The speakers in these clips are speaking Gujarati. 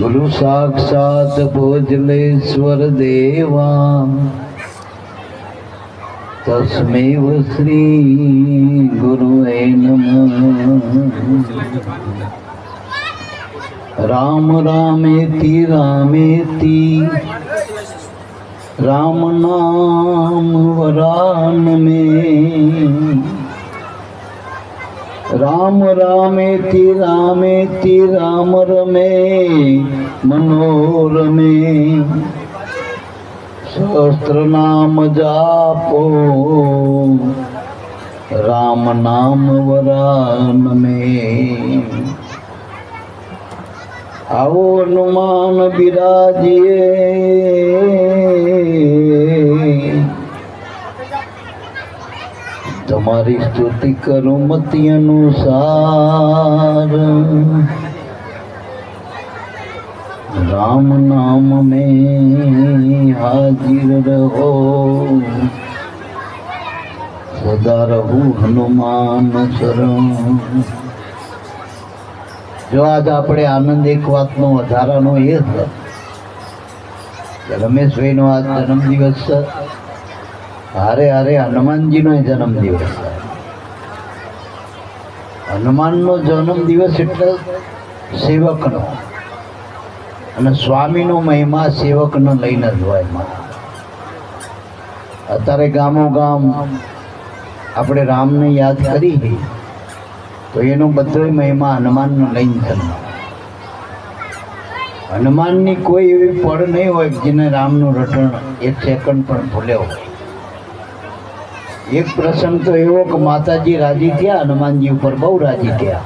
ગુરુ સાક્ષાત ભોજલેશ્વર દેવા. તસ્મેવ શ્રી ગુરુએ નમઃ. રામ રામેતિ રામેતિ રામ નામ વરાન में રામ રામેતિ રામેતિ, રામ રમે, મનોરમે. સહસ્ત્ર નામ જાપો. રામ નામ વરાન में આવો હનુમાન બિરાજીએ. તમારી સ્તુતિ કરો મતિ અનુસાર. રામ નામ મે હાજર રહો. સદા રહું હનુમાન શરણ. જો આજ આપણે આનંદ એક વાતનો વધારાનો એ રમેશભાઈનો આ જન્મ દિવસ હારે હારે હનુમાનજીનો જન્મ દિવસ હનુમાનનો જન્મ દિવસ એટલે સેવકનો. અને સ્વામીનો મહિમા સેવકનો લઈને જ હોય અત્યારે ગામો ગામ આપણે રામને યાદ કરી તો એનો બધો મહિમા હનુમાનનો લઈને જન્મ. હનુમાનની કોઈ એવી પડ નહીં હોય જેને રામનું રટણ એક સેકન્ડ પણ ભૂલ્યો હોય. એક પ્રસંગ તો એવો કે માતાજી રાજી થયા, હનુમાનજી ઉપર બહુ રાજી થયા.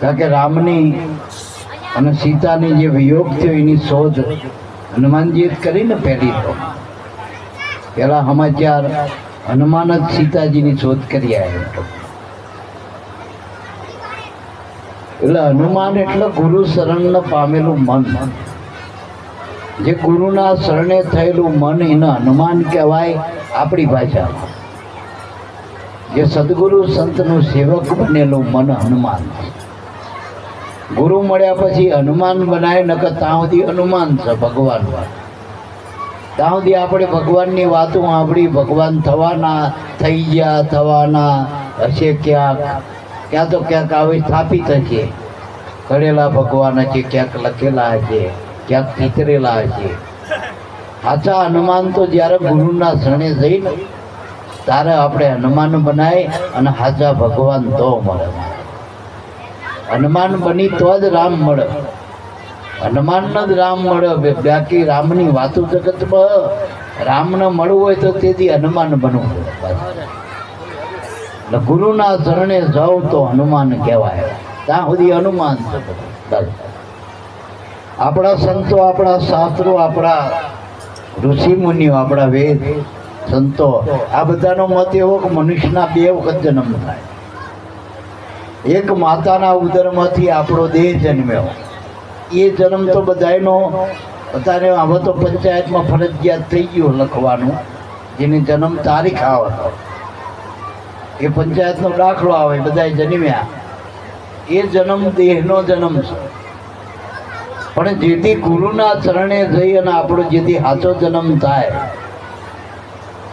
કારણ કે રામની અને સીતાની જે વિયોગ થયો, એની શોધ હનુમાનજીએ જ કરીને પહેલી તો પેલા સમાચાર હનુમાન જ સીતાજીની શોધ કરી આવ્યો એટલે હનુમાન એટલે ગુરુ શરણ પામેલું મન. જે ગુરુના શરણે થયેલું મન એને હનુમાન કહેવાય આપણી ભાષામાં જે સદગુરુ સંતનું સેવક બનેલું મન હનુમાન ગુરુ મળ્યા પછી હનુમાન બનાય, નકર ત્યાં સુધી હનુમાન છે ભગવાન. ત્યાં સુધી આપણે ભગવાનની વાતો આપણી ભગવાન થવાના, થઈ ગયા, થવાના, હશે ક્યાંક. ક્યાં તો ક્યાંક આવી, સ્થાપિત હશે. કરેલા ભગવાન હશે, ક્યાંક લખેલા હશે, ક્યાંક ચિતરેલા હશે. સાચા હનુમાન તો જ્યારે ગુરુના શરણે જઈને ત્યારે આપણે હનુમાન બનાય અને સાચા ભગવાન તો મળે. હનુમાન બની તો જ રામ મળે. હનુમાનનો જ રામ મળે. બાકી રામની વાતો જગતમાં રામને મળવું હોય તો તેથી હનુમાન બનવું એટલે ગુરુના શરણે જાઓ તો હનુમાન કહેવાય. ત્યાં સુધી હનુમાન આપણા સંતો, આપણા શાસ્ત્રો, આપણા ઋષિ મુનિઓ આપણા વેદ, સંતો, આ બધાનો મત એવો કે મનુષ્યના બે વખત જન્મ થાય. એક માતાના ઉદરમાંથી આપણો દેહ જન્મ્યો. એ જન્મ તો બધાયનો, બધાને હવે તો પંચાયતમાં ફરજિયાત થઈ ગયું લખવાનું, જેની જન્મ તારીખ આવે. એ પંચાયતનો દાખલો આવે બધાએ જન્મ્યા. એ જન્મ દેહનો જન્મ છે. પણ જેથી ગુરુના ચરણે જઈ અને આપણો જેથી સાચો જન્મ થાય,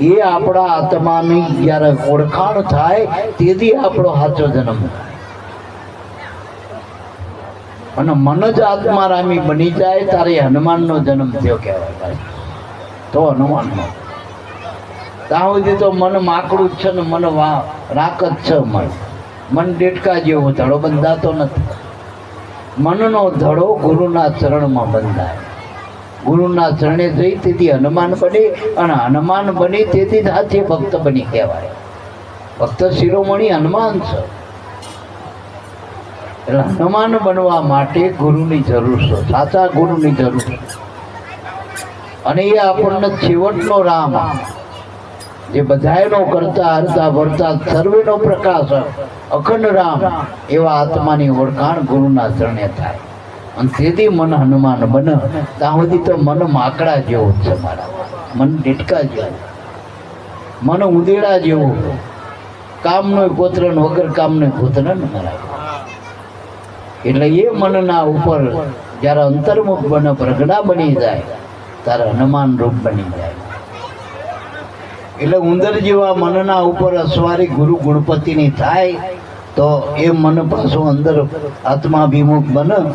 એ આપણા આત્માની જ્યારે ઓળખાણ થાય, તેથી આપણો સાચો જન્મ અને મન જ આત્મારામી બની જાય તારે હનુમાનનો જન્મ થયો કહેવાય. તો હનુમાનનો ત્યાં સુધી તો મન માકડું જ છે ને મન રાક જ છે મન. મન ડેટકા જેવો ધડો બંધાતો નથી. મનનો ધડો ગુરુના ચરણમાં બંધાય. ગુરુના ચરણે જઈ તેથી હનુમાન બને અને હનુમાન બને તેથી જ હાથે ભક્ત બની કહેવાય. ભક્ત શિરોમણી હનુમાન છે. એટલે હનુમાન બનવા માટે ગુરુની જરૂર છે. સાચા ગુરુની જરૂર છે. અને એ આપણને છેવટનો રામ જે બધાયનો કરતા, હરતા ભરતા સર્વેનો પ્રકાશ, અખંડ રામ એવા આત્માની ઓળખાણ ગુરુના ચરણે થાય. અને તેથી મન હનુમાન બને. ત્યાં સુધી તો મન માકડા જેવું છે મારા. મન ડેટકા જેવું. મન ઉંદેડા જેવું. કામનો ગોત્ર વગર કામનો ગોત્ર ન મરાય એટલે એ મનના ઉપર જ્યારે અંતર્મુખ બને, પ્રગડા બની જાય, ત્યારે હનુમાન રૂપ બની જાય. એટલે ઉંદર જેવા મનના ઉપર અસવારી ગુરુ ગુણપતિની થાય, તો એ મન પાછું અંદર આત્માભિમુખ બને,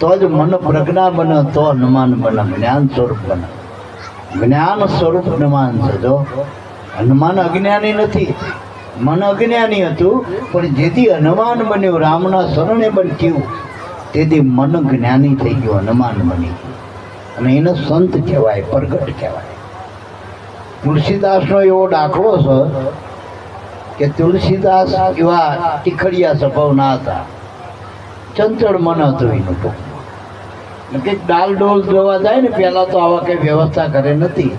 તો જ મન પ્રજ્ઞા બને, તો હનુમાન બને, જ્ઞાન સ્વરૂપ બને. જ્ઞાન સ્વરૂપ હનુમાન છે, જો. હનુમાન અજ્ઞાની નથી. મન અજ્ઞાની હતું, પણ જેથી હનુમાન બન્યું, રામના શરણે બન્યું તેથી મન જ્ઞાની થઈ ગયું, હનુમાન બની ગયું. અને એને સંત કહેવાય, પ્રગટ કહેવાય. તુલસીદાસનો એવો દાખલો છે કે તુલસીદાસ એવા ટીખડિયા સ્વભાવના હતા. ચંચળ મન હતું એનું ટૂંકમાં. કંઈક ડાલ ડોલ જોવા જાય ને, પહેલાં તો આવા કંઈ વ્યવસ્થા કરે નથી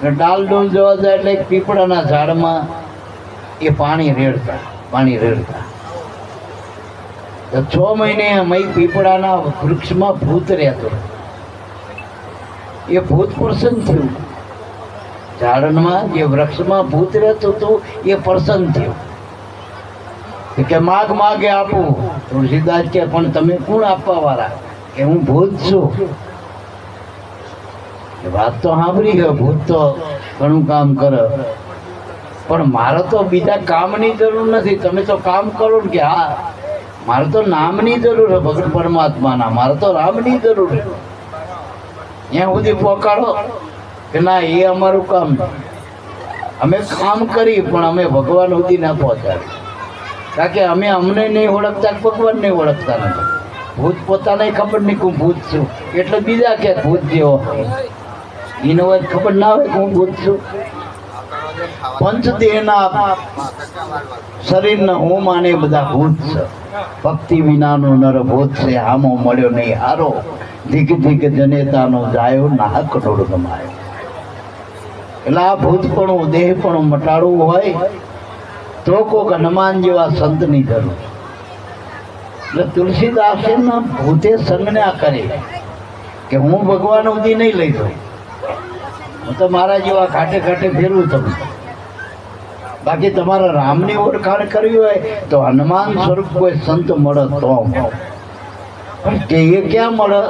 અને ડાલ ડોલ જોવા જાય એટલે પીપળાના ઝાડમાં એ પાણી રેડતા પાણી રેડતા. છ મહિને મય પીપળાના વૃક્ષમાં ભૂત રહેતો. એ ભૂત પ્રસન્ન થયું. ઝાડમાં જે વૃક્ષમાં ભૂત રહેતું હતું એ પ્રસન્ન થયું. કે માગ માગે આપું. તુલસીદાસ કે, પણ તમે કોણ આપવા વાળા કે હું ભૂત છું. વાત તો સાંભળી ગયો, ભૂત તો ઘણું કામ કરે. પણ મારે તો બીજા કામની જરૂર નથી. તમે તો કામ કરો કે, હા, મારે તો નામની જરૂર છે ભગવાન પરમાત્માના. મારે તો રામની જરૂર છે. ત્યાં સુધી પહોંચાડો કે ના, એ અમારું કામ અમે કામ કરી પણ અમે ભગવાન સુધી ના પહોંચાડી કારણ કે અમે અમને નહીં ઓળખતા ભગવાન નહીં ઓળખતા નથી. ભૂત પોતાને ખબર નહીં હું ભૂત છું. એટલે બીજા કે ભૂત જેવો એનો વાત ખબર ના હોય હું ભૂત છું. પંચદેહના શરીરના હું માને બધા ભૂત છે. ભક્તિ વિનાનો નર ભૂત છે. હામો મળ્યો નહીં. હારો. ધીક ધીક જનેતાનો જાયો નાહક રોડ ગમાયો. એટલે આ ભૂતપણું દેહપણું મટાડવું હોય તો કોક હનુમાન જેવા સંતની જરૂર. એટલે તુલસીદાસે ભૂતે સંજ્ઞા કરી કે હું ભગવાન સુધી નહીં લઈ જાઉં. હું તો મારા જેવા ઘાટે ઘાટે ફેરવું તમે બાકી તમારા રામની ઓળખાણ કરવી હોય તો હનુમાન સ્વરૂપ કોઈ સંત મળે તો કે એ ક્યાં મળે?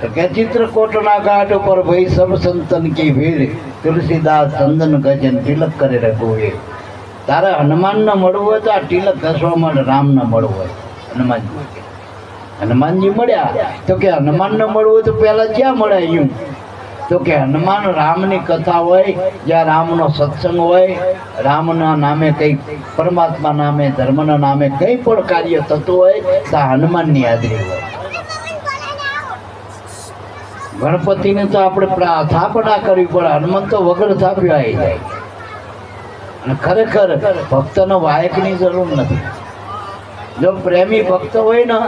તો કે ચિત્રકોટના ઘાટ ઉપર ભાઈ સબ સંતન કી ભીડ, તુલસીદાસ ચંદન ગજન તિલક કરે રઘુવીર તારે હનુમાનને મળવું હોય તો આ તિલક ઘસવા માટે રામને મળવું હોય. હનુમાનજી હનુમાનજી મળ્યા તો કે હનુમાનને મળવું હોય તો પહેલાં ક્યાં મળે યું તો કે હનુમાન રામની કથા હોય, જ્યાં રામનો સત્સંગ હોય, રામના નામે કંઈ પરમાત્મા નામે, ધર્મના નામે કંઈ પણ કાર્ય થતું હોય ત્યાં હનુમાનની હાજરી હોય. ગણપતિને તો આપણે સ્થાપના કરવી પડે હનુમાન તો વગર થાપ્યો આવી જાય. અને ખરેખર ભક્તનો વાયકની જરૂર નથી. જો પ્રેમી ભક્ત હોય ને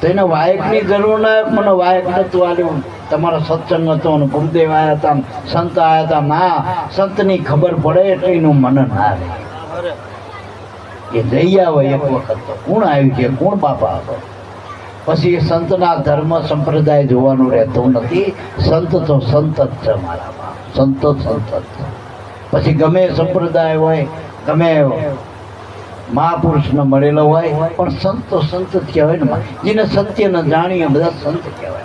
તો એને વાયકની જરૂર ના મને વાયક નતું આવ્યું તમારો સત્સંગ હતો ને ગુરુદેવ આવ્યા હતા સંત આવ્યા હતા ના સંતની ખબર પડે એટલે એનું મન આવે એ જઈ આવે એક વખત તો. કોણ આવ્યું છે? કોણ બાપા હતો પછી સંતના ધર્મ સંપ્રદાય જોવાનું રહેતું નથી. સંત તો સંત જ છે મારામાં. સંત સંત જ છે. પછી ગમે સંપ્રદાય હોય, ગમે મહાપુરુષને મળેલો હોય, પણ સંત સંત જ કહેવાય ને. જેને સત્યને જાણીએ બધા સંત કહેવાય.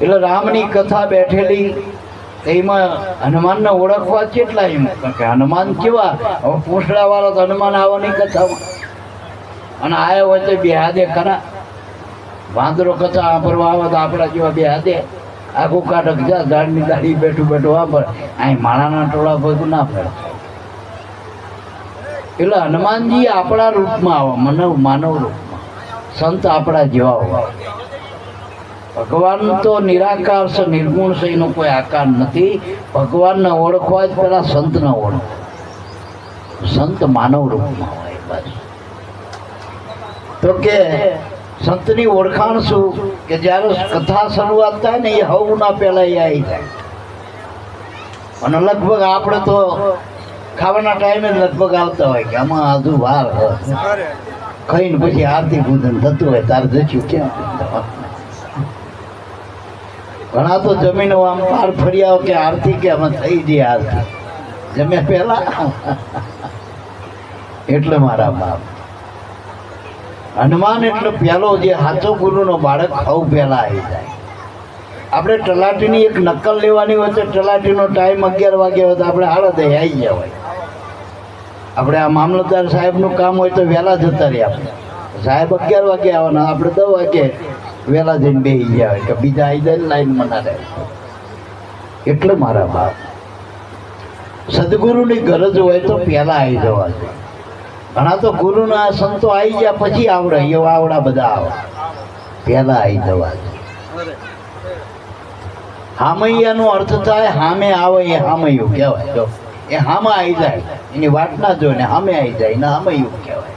એટલે રામની કથા બેઠેલી, એમાં હનુમાનને ઓળખવા કેટલા એમ? કે હનુમાન કેવા? પૂંછડા વાળો તો હનુમાન આવવાની કથામાં. અને આવ્યો હોય તો બેહાદે ખરા. વાંદરો કથા વાપરવા આવે તો આપણા જેવા બેહાદે આખું કાઢક જા ઝાડની દાઢી બેઠું બેઠું વાપર અહીં માણાના ટોળા ભેગું ના ફરે. એટલે હનુમાનજી આપણા રૂપમાં આવે, માનવ માનવ રૂપમાં. સંત આપણા જેવા હોય ભગવાન તો નિરાકાર છે, નિર્ગુણ છે, એનો કોઈ આકાર નથી. ભગવાનને ઓળખવા જ પેલા સંતને ઓળખો. સંત માનવ રૂપમાં હોય બસ તો કે સંતની ઓળખાણ શું કે જ્યારે કથા શરૂઆત થાય ને એ હવના પહેલાં એ આવી જાય. અને લગભગ આપણે તો ખાવાના ટાઈમે લગભગ આવતા હોય કે આમાં આધુ વાર. ખાઈને પછી આરતી પૂજન થતું હોય, તારે જશું કેમ? ઘણા તો જમીનો આમ પાર ફર્યા કે આરતી કે આમાં થઈ જઈએ આરતી. જમે પહેલા? એટલે મારા બાપ. હનુમાન એટલે પહેલો જે સાચો ગુરુનો બાળક હવ પહેલાં આવી જાય. આપણે તલાટીની એક નકલ લેવાની હોય તો તલાટીનો ટાઈમ અગિયાર વાગ્યા હોય તો આપણે હાલત આવી ગયા હોય. આપણે આ મામલતદાર સાહેબનું કામ હોય તો વહેલા જતા રહીએ આપણે. સાહેબ અગિયાર વાગે આવવાના, આપણે દસ વાગે વહેલા જઈને બેસી ગયા હોય કે બીજા આવી જાય લાઈનમાં ના રહે. એટલે મારા બાપ. સદગુરુની ગરજ હોય તો પહેલાં આવી જવા જોઈએ ઘણા તો ગુરુના સંતો આવી ગયા પછી આવડે એવા આવડા બધા આવે. પહેલા આવી જવા હામૈયાનો અર્થ થાય, હામે આવે એ હામૈયું કહેવાય. જો, એ હામાં આવી જાય, એની વાટ ના જોઈને હામે આવી જાય ને હામૈયું કહેવાય.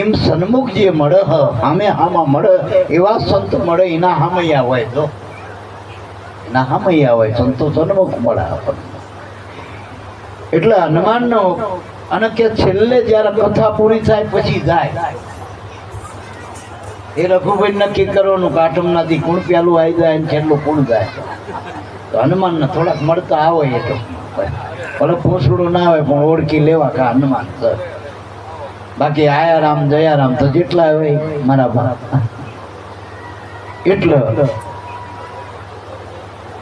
એમ સન્મુખ જે મળે હામે હામાં મળે, એવા સંત મળે, એના હામૈયા હોય જો એના હામૈયા હોય, સંતો સન્મુખ મળે આપણને. એટલે હનુમાનનો અને કે છેલ્લે જ્યારે કથા પૂરી થાય પછી જાય. એ રઘુભાઈ નક્કી કરવાનું કે આઠમનાથી કુણ પેલું આવી જાય ને છેલ્લું કુણ જાય. તો હનુમાનને થોડાક મળતા આવે એ તો. ભલે પોસડું ના આવે પણ ઓળખી લેવા કે હનુમાન સર બાકી આયા રામ જયા તો જેટલા હોય મારા ભરા એટલે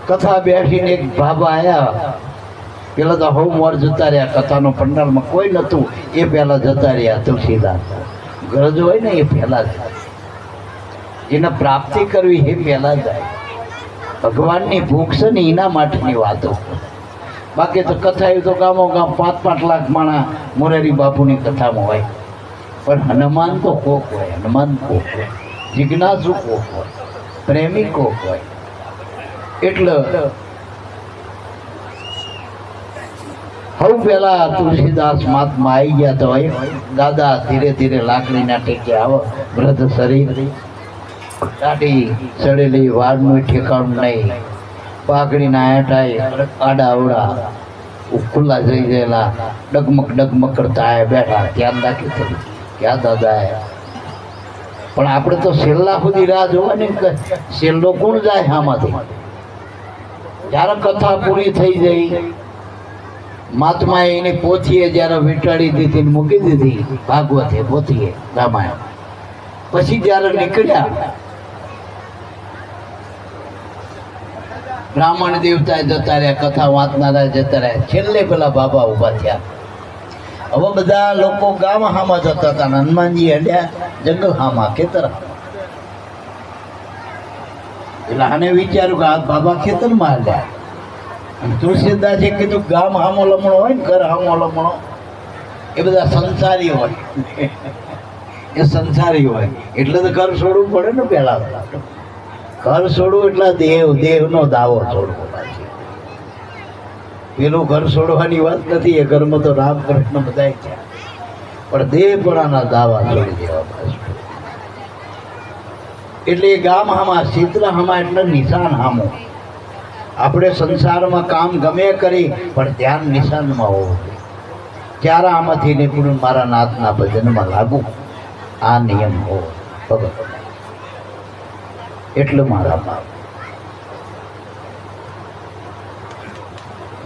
કથા બેસીને એક બાબા આયા. પેલા તો હવ મોર જતા રહ્યા, કથાનો પંડાલમાં કોઈ નહોતું. એ પહેલાં જતા રહ્યા તુલસીદાસ. ગરજ હોય ને એ પહેલાં જાય એને પ્રાપ્તિ કરવી એ પહેલાં જાય ભગવાનની ભૂખ છે ને એના માટેની વાતો. બાકી તો કથા એ તો ગામો ગામ પાંચ પાંચ લાખ માણા મોરારી બાપુની કથામાં હોય. પણ હનુમાન તો કોક હોય, હનુમાન કોક હોય, જિજ્ઞાસુ કોક હોય, પ્રેમી કોક હોય. એટલે હવે પેલા તુલસીદાસ મહાત્મા આવી ગયા તો દાદા, ધીરે ધીરે લાકડીના ટેકે આવો. વૃદ્ધ શરીર. દાઢી ચડેલી વાળનું ઠેકાણું નહીં. પાઘડીના આંટાય આડા અવડા ખુલ્લા જઈ ગયેલા ડગમગ ડગમગ કરતા આયા બેઠા. ધ્યાન રાખી થયું ક્યાં દાદા પણ આપણે તો છેલ્લા સુધી રાહ જોવાની છેલ્લો કોણ જાય આમાંથી? જ્યારે કથા પૂરી થઈ ગઈ મહાત્માએ એની પોથીએ જ્યારે વીંટાળી દીધી મૂકી દીધી. ભાગવતે પોથીએ, રામાયણ. પછી જ્યારે નીકળ્યા, બ્રાહ્મણ દેવતા જતા રહ્યા, કથા વાંચનારા જતા રહ્યા. છેલ્લે પેલા બાબા ઊભા થયા. હવે બધા લોકો ગામ હામાં જતા હતા હનુમાનજી હડ્યા જંગલ હામાં ખેતર એટલે આને વિચાર્યું કે આ બાબા ખેતરમાં અને તુલસીદાસે કીધું ગામ હામો લમણો હોય ને, ઘર હામો લમણો. એ બધા સંસારી હોય. એ સંસારી હોય. એટલે તો ઘર છોડવું પડે ને પહેલા ઘર છોડવું એટલે દેવ, દેવનો દાવો છોડવો પેલું ઘર છોડવાની વાત નથી, એ ઘરમાં તો રામ કૃષ્ણ બધા છે. પણ દેહપણાના દાવા છોડી દેવા પાછું. એટલે એ ગામ હામાં ચિત્ર હામા એટલે નિશાન હામો. આપણે સંસારમાં કામ ગમે કરી, પણ ધ્યાન નિશાનમાં હોવું ત્યારે આમાંથી નિપુણ મારા નાથના ભજનમાં લાગુ. આ નિયમ હોવો ભગત એટલે મારા બાપ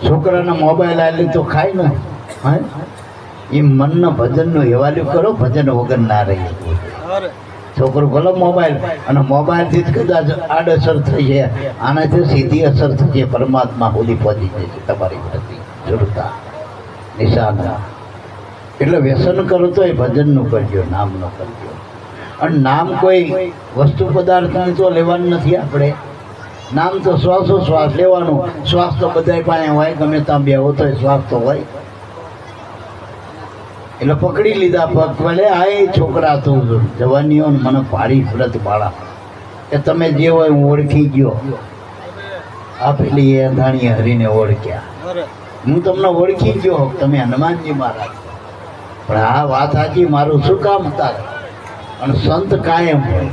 છોકરાને મોબાઈલ આલી તો ખાય ને, હે? એ મનના ભજનનું હેવાલ્યુ કરો, ભજન વગર ના રહી છોકરો ભલે મોબાઈલ, અને મોબાઈલથી જ કદાચ આડઅસર થઈ છે આનાથી સીધી અસર થઈ જાય, પરમાત્મા સુધી પહોંચી છે તમારી પ્રતિ. જોડતા નિશાન. એટલે વ્યસન કરો તો એ ભજનનું કરજો, નામનું કરજો. અને નામ કોઈ વસ્તુ પદાર્થનું તો લેવાનું નથી આપણે. નામ તો શ્વાસો શ્વાસ લેવાનું. શ્વાસ તો બધાય પાસે હોય, ગમે ત્યાં બેહો તો શ્વાસ તો હોય. એટલે પકડી લીધા પગ ભલે આ એ છોકરા તું જવાનીઓ મને ભારી વ્રત પાડા. કે તમે જે હોય હું ઓળખી ગયો. આ પેલી એ અંધાણી હરીને ઓળખ્યા. હું તમને ઓળખી ગયો, તમે હનુમાનજી મહારાજ. પણ આ વાત સાચી, મારું શું કામ તારે અને સંત કાયમ હોય.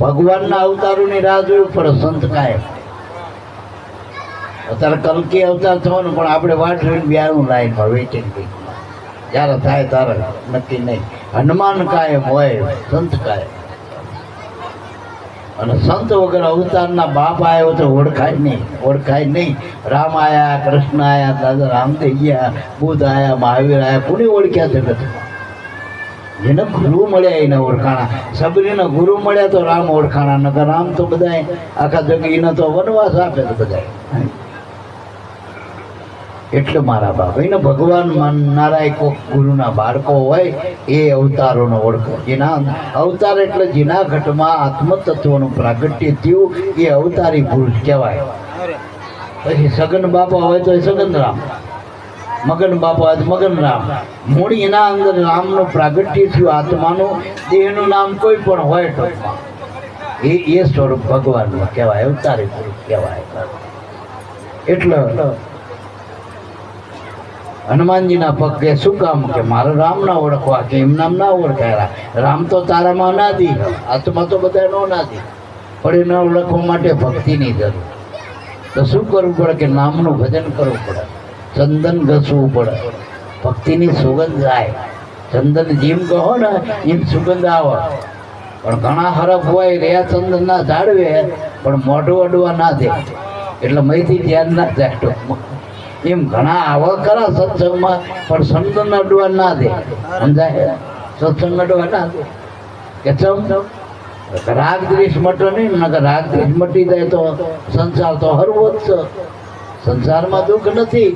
ભગવાનના અવતારોની રાહ જોયું પણ સંત કાયમ અત્યારે કલકી અવતાર થવાનું, પણ આપણે વાટ જોઈને બિહારનું લાઈનમાં વેઇટિંગ થઈ જ્યારે થાય ત્યારે નક્કી નહીં. હનુમાન કાયમ હોય, સંત કાયમ. અને સંત વગર અવતારના બાપ આવ્યો તો ઓળખાય નહીં. ઓળખાય નહીં. રામ આયા, કૃષ્ણ આયા, દાદા રામદેવ ગયા, બુદ્ધ આયા, મહાવીર આયા, કોને ઓળખ્યા જગતમાં જેને ગુરુ મળ્યા એને ઓળખાણા. સબરીને ગુરુ મળ્યા તો રામ ઓળખાણા. નકર રામ તો બધાય આખા જગ એને તો વનવાસ આપે તો બધાય. એટલે મારા બાપ. એને ભગવાન માનનારા કોક ગુરુના બાળકો હોય એ અવતારોનો ઓળખો. જેના અવતાર એટલે જેના ઘટમાં આત્મતત્વનું પ્રાગટ્ય થયું, એ અવતારી પુરુષ કહેવાય. પછી સગન બાપા હોય તો એ સગન રામ. મગન બાપા હોય તો મગન રામ. મૂળ એના અંદર રામનું પ્રાગટ્ય થયું, આત્માનું, દેહનું નામ કોઈ પણ હોય તો. એ એ સ્વરૂપ ભગવાનનું કહેવાય, અવતારી પુરુષ કહેવાય. એટલે હનુમાનજીના પગ શું કામ કે મારે રામ ના ઓળખવા કે એમ નામ ના ઓળખાય રામ તો તારામાં અનાદિ, આત્મા તો બધા નો અનાદિ. પણ એને ઓળખવા માટે ભક્તિની જરૂર. તો શું કરવું પડે કે નામનું ભજન કરવું પડે? ચંદન ઘસવું પડે. ભક્તિની સુગંધ જાય. ચંદન જેમ કહો ને, એમ સુગંધ આવે. પણ ઘણા હરફ હોય રહ્યા ચંદન ના જાળવે પણ મોઢું અડવા ના દે. એટલે મહીથી ધ્યાન ના જાય. એમ ઘણા આવા ખરા સત્સંગમાં, પણ સંતન નડવા ના દે. સમજાય? સત્સંગ નડવા ના દે. કે ચમ? રાગ દ્વેષ મટો નહીં, નકર રાગ દ્વેષ મટી જાય તો સંસાર તો હરવો જ સંસારમાં દુઃખ નથી,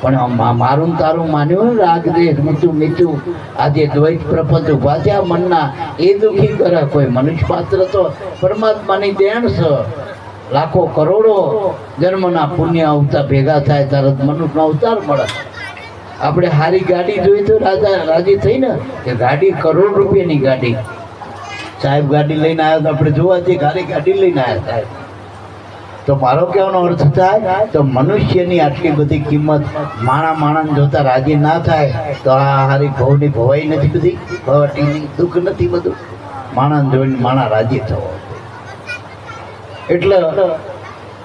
પણ મારું તારું માન્યું રાગ દ્વેષ મીઠું મીઠું, આજે દ્વૈત પ્રપંચ ઊભા થયા મનના, એ દુઃખી કરે કોઈ મનુષ્ય પાત્ર તો પરમાત્માની દેણ છે. લાખો કરોડો જન્મના પુણ્ય આવતા ભેગા થાય તરત મનુષ્યનો અવતાર મળે. આપણે સારી ગાડી જોઈ તો રાજા રાજી થઈ ને કે ગાડી કરોડ રૂપિયાની ગાડી. સાહેબ ગાડી લઈને આવ્યા તો આપણે જોવા જઈએ ગાડી ગાડી લઈને આવ્યા સાહેબ તો મારો કહેવાનો અર્થ થાય તો મનુષ્યની આટલી બધી કિંમત માણા માણા જોતા રાજી ના થાય તો આ હારી ભવની ભવાઈ નથી બધી. ભવાટીની દુઃખ નથી બધું. માણા જોઈને માણા રાજી થવો. એટલે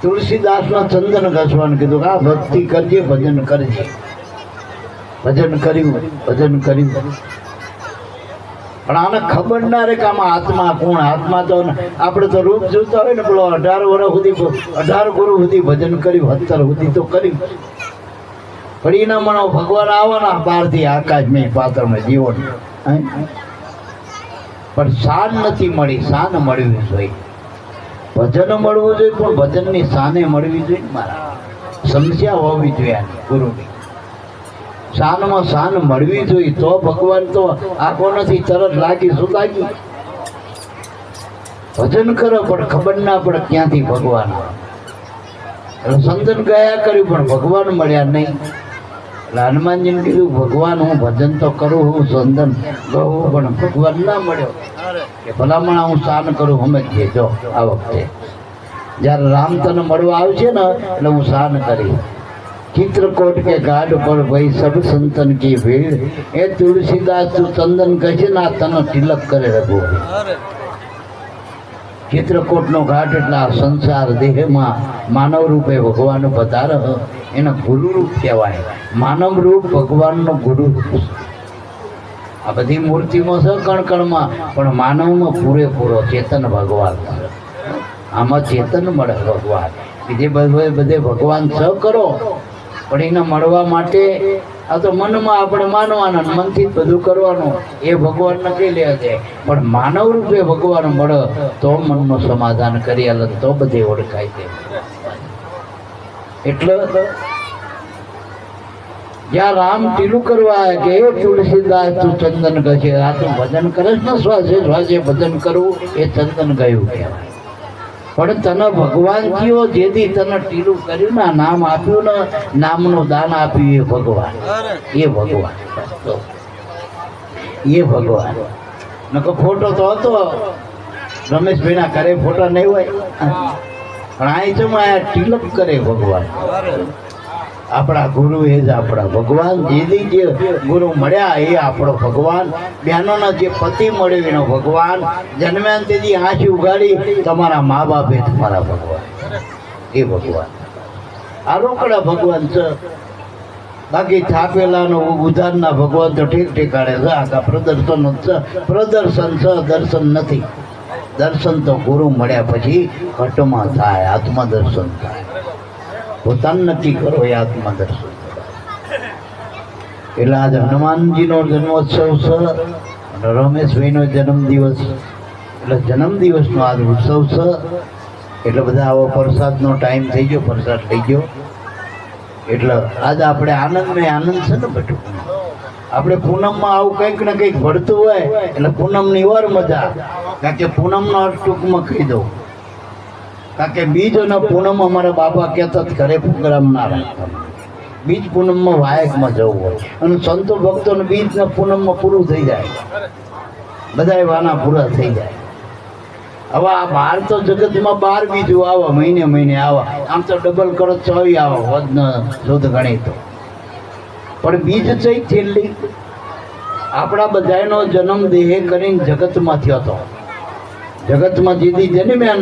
તુલસીદાસના ચંદન ઘસવાનું કીધું આ ભક્તિ કરજે, ભજન કરજે. ભજન કર્યું ભજન કર્યું. પણ આને ખબર ના રે કે આમાં આત્મા કોણ? આત્મા તો આપણે તો રૂપ જોતા હોય ને પેલો અઢાર વર્ષ સુધી અઢાર ગુરુ સુધી ભજન કર્યું, સત્તર સુધી તો કર્યું. પણ એના મનો ભગવાન આવવાના બહારથી આકાશ મેં પાત્રમાં જીવન? પણ શાન નથી મળી, શાન મળવી જોઈએ ભજન મળવું જોઈએ, પણ ભજનની શાને મળવી જોઈએ મારા સમસ્યા હોવી જોઈએ આની, ગુરુની. શાનમાં શાન મળવી જોઈએ, તો ભગવાન તો આખો નથી તરત લાગી શું લાગી ભજન કરો, પણ ખબર ના પડે ક્યાંથી ભગવાન સંતન ગયા કર્યું, પણ ભગવાન મળ્યા નહીં. હનુમાનજીને કીધું, ભગવાન, હું ભજન તો કરું, હું સંદન ગયું પણ ભગવાન ના મળ્યો. કે ભલામણ હું શાન કરું સમજીએ જો આ વખતે. જ્યારે રામ તને મળવા આવશે ને, એટલે હું શાન કરી. ચિત્રકોટ કે ગાઢ પર ભાઈ, સબ સંતન કી ભીડ. એ તુલસીદાસ તું ચંદન કહે આ તને તિલક કરે રઘુવીર ચિત્રકોટનો ઘાટ એટલે આ સંસાર દેહમાં માનવ રૂપે ભગવાન પધાર એને ગુરુ રૂપ કહેવાય. માનવ રૂપ ભગવાનનો ગુરુ આ બધી મૂર્તિમાં છે કણકણમાં, પણ માનવમાં પૂરેપૂરો ચેતન ભગવાન આમાં ચેતન મળે ભગવાન. બીજે બધે બધે ભગવાન સ કરો પણ એને મળવા માટે આ તો મનમાં આપણે માનવાના મનથી બધું કરવાનું. એ ભગવાન નથી લે છે. પણ માનવ રૂપે ભગવાન મળે તો મનનું સમાધાન કરી આલે તો બધે ઓળખાય છે. એટલે જ્યાં રામ ટીલું કરવા કે તુલસીદાસ તું ચંદન કહે આ તો ભજન કરે ને શ્વાસે શ્વાસે ભજન કરવું એ ચંદન ગયું કહેવાય. પણ તને ભગવાન કયો જેથી તને ટીલું કર્યું ને નામ આપ્યું ને નામનું દાન આપ્યું એ ભગવાન. એ ભગવાન. એ ભગવાન. નકો ફોટો તો હતો. રમેશભાઈના ઘરે ફોટો નહીં હોય. પણ આ ટીલક કરે ભગવાન. આપણા ગુરુ એ જ આપણા ભગવાન. જેથી જે ગુરુ મળ્યા એ આપણો ભગવાન. બહેનોના જે પતિ મળ્યો એનો ભગવાન. જન્મ્યા તેથી આંખ ઉગાડી તમારા મા બાપ તમારા ભગવાન. એ ભગવાન. આ રોકડા ભગવાન છે. બાકી થાપેલાનો ઉધારના ભગવાન તો ઠીક ઠેકાણે છે. આખા પ્રદર્શન છે. પ્રદર્શન છે, દર્શન નથી. દર્શન તો ગુરુ મળ્યા પછી ઘટમાં થાય આત્મા દર્શન થાય. પોતાનું નક્કી કરો એ આત્મા દર્શન એટલે આજે હનુમાનજીનો જન્મોત્સવ છે અને રમેશભાઈનો જન્મદિવસ. એટલે જન્મદિવસનો આજ ઉત્સવ છે. એટલે બધા આવો પ્રસાદનો ટાઈમ થઈ ગયો, પ્રસાદ થઈ ગયો. એટલે આજ આપણે આનંદને આનંદ છે ને બધું. આપણે પૂનમમાં આવું કંઈક ને કંઈક ભળતું હોય, એટલે પૂનમની વાર મજા. કારણ કે પૂનમનો અર્થ ટૂંકમાં કહી દઉં. કારણ કે બીજ અને પૂનમ અમારા બાપા કહેતા ઘરે પ્રોગ્રામ ના રાખતા. બીજ પૂનમમાં વાયકમાં જવું હોય. અને સંતો ભક્તોને બીજ ને પૂનમમાં પૂરું થઈ જાય. બધાય વાના પૂરા થઈ જાય. હવે આ બાર તો જગતમાં બાર બીજું આવા, મહિને મહિને આવા. આમ તો ડબલ કરો ચોવી આવા વધ શુદ્ધ ગણી તો. પણ બીજ છે છેલ્લી આપણા બધાનો જન્મ દેહે કરીને જગતમાં થયો હતો. જગતમાં જીદી જન્મ્યા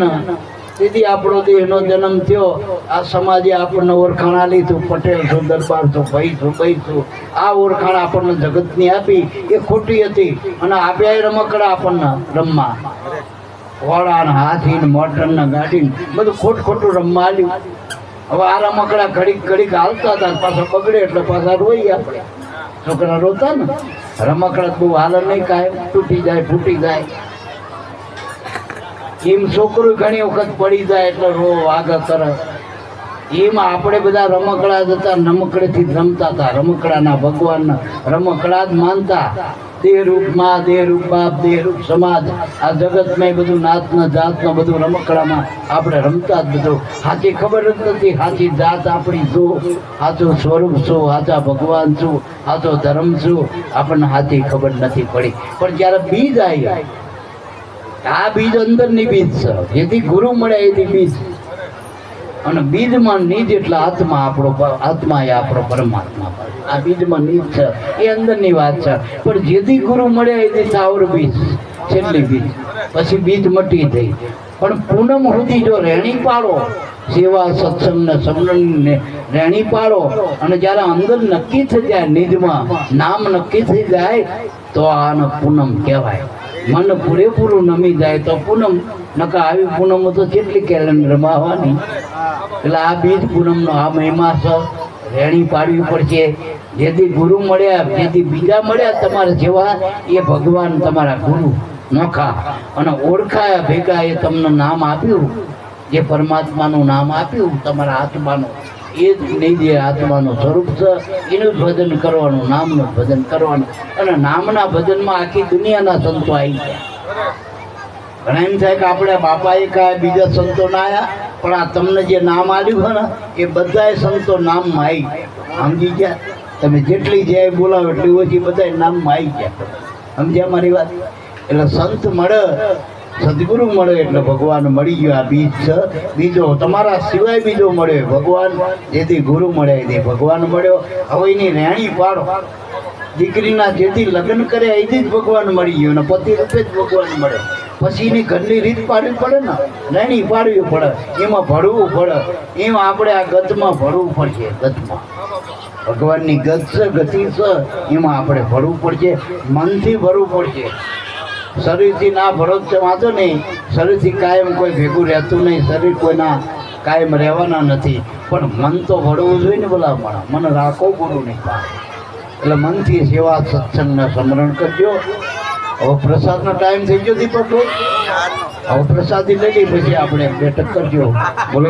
તેથી આપણો દેહનો જન્મ થયો, આ સમાજે આપણને ઓળખાણ આલી તું પટેલ છું, દરબાર છું, ભાઈ છું ભાઈ છું. આ ઓળખાણ આપણને જગતની આપી. એ ખોટી હતી. અને આપ્યા રમકડા આપણને રમવા. ઘોડા હાથી ને મોટર ને ગાડી બધું ખોટ ખોટું રમવા આલ્યું. હવે આ રમકડા ઘડીક ઘડીક હાલતા હતા, પાછા બગડે એટલે પાછા રોઈએ આપણે. છોકરા રોતા ને. રમકડા બહુ હાલ નહીં કાંઈ. તૂટી જાય, ફૂટી જાય. એમ છોકરું ઘણી વખત પડી જાય એટલે રો વાઘ કરે. એમાં આપણે બધા રમકડા જ હતા રમકડેથી જ રમતા હતા, રમકડાના ભગવાનના રમકડા જ માનતા દેહરૂપમાં દેહરૂપ બાપ દેહરૂપ સમાજ, આ જગતમાં બધું નાતના જાતના બધું રમકડામાં આપણે રમતા જ બધું. સાચી ખબર જ નથી સાચી જાત આપણી શું સાચું સ્વરૂપ શું સાચા ભગવાન શું સાચો ધર્મ શું આપણને સાચી ખબર નથી પડી. પણ જ્યારે બીજ આવી આ બીજ અંદરની બીજ છે. જેથી ગુરુ મળે એથી બીજ. અને બીજમાં નીજ એટલે આત્મા આપણો આત્મા એ આપણો પરમાત્મા આ બીજમાં નીજ છે. એ અંદરની વાત છે. પણ જેથી ગુરુ મળે એથી સાવર બીજ, છેલ્લી બીજ. પછી બીજ મટી થઈ પણ પૂનમ સુધી જો રહેણી પાડો, સેવા સત્સંગ ને સમરણ ને રહેણી પાડો, અને જ્યારે અંદર નક્કી થઈ જાય, નિજમાં નામ નક્કી થઈ જાય, તો આને પૂનમ કહેવાય. મન પૂરેપૂરું નમી જાય તો પૂનમ નકા આવી પૂનમ તો કેટલી કેલેન્ડરમાં આવવાની? એટલે આ બીજ પૂનમનો આ મહિમા છે, રેણી પાડવી પડશે. જેથી ગુરુ મળ્યા, જેથી બીજા મળ્યા તમારા જેવા, એ ભગવાન તમારા ગુરુ નોખા. અને ઓળખાયા ભેગા એ તમને નામ આપ્યું. જે પરમાત્માનું નામ આપ્યું, તમારા આત્માનું. એ જ નિધિ આત્માનું સ્વરૂપ છે. એનું ભજન કરવાનું, નામનું ભજન કરવાનું. અને નામના ભજનમાં આખી દુનિયાના સંતો આવી ગયા. ઘણા એમ થાય કે આપણે બાપાએ કાંઈ બીજા સંતો ના આવ્યા પણ આ તમને જે નામ આવ્યું છે ને, એ બધાએ સંતો નામમાં આવી ગયા. સમજી ગયા? તમે જેટલી જાય બોલાવો એટલી ઓછી બધાય નામમાં આવી ગયા. સમજ્યા મારી વાત? એટલે સંત મળે સદગુરુ મળે એટલે ભગવાન મળી ગયો આ બીજ છે. બીજો, તમારા સિવાય બીજો મળ્યો ભગવાન, જેથી ગુરુ મળે એથી ભગવાન મળ્યો. હવે એની રેણી પાડો. દીકરીના જેથી લગ્ન કર્યા એથી જ ભગવાન મળી ગયો અને પતિ રૂપે જ ભગવાન મળ્યો. પછી એની ઘરની રીત પાડવી પડે ને? રેણી પાડવી પડે. એમાં ભરવું પડે. એમ આપણે આ ગતમાં ભરવું પડશે ગતમાં ભગવાનની ગત છે, ગતિ છે, એમાં આપણે ભરવું પડશે. મનથી ભરવું પડશે. શરીરથી ના ભરો છે, વાંધો નહીં. શરીરથી કાયમ કોઈ ભેગું રહેતું નહીં. શરીર કોઈના કાયમ રહેવાના નથી. પણ મન તો ભળવું જોઈએ ને બોલા પણ મન રાખો ગુરુ નહીં એટલે મનથી સેવા સત્સંગના સ્મરણ કરજો. હવે પ્રસાદનો ટાઈમ થઈ ગયો દીપક હવે પ્રસાદી લઈ પછી આપણે બેઠક કરજો. બોલો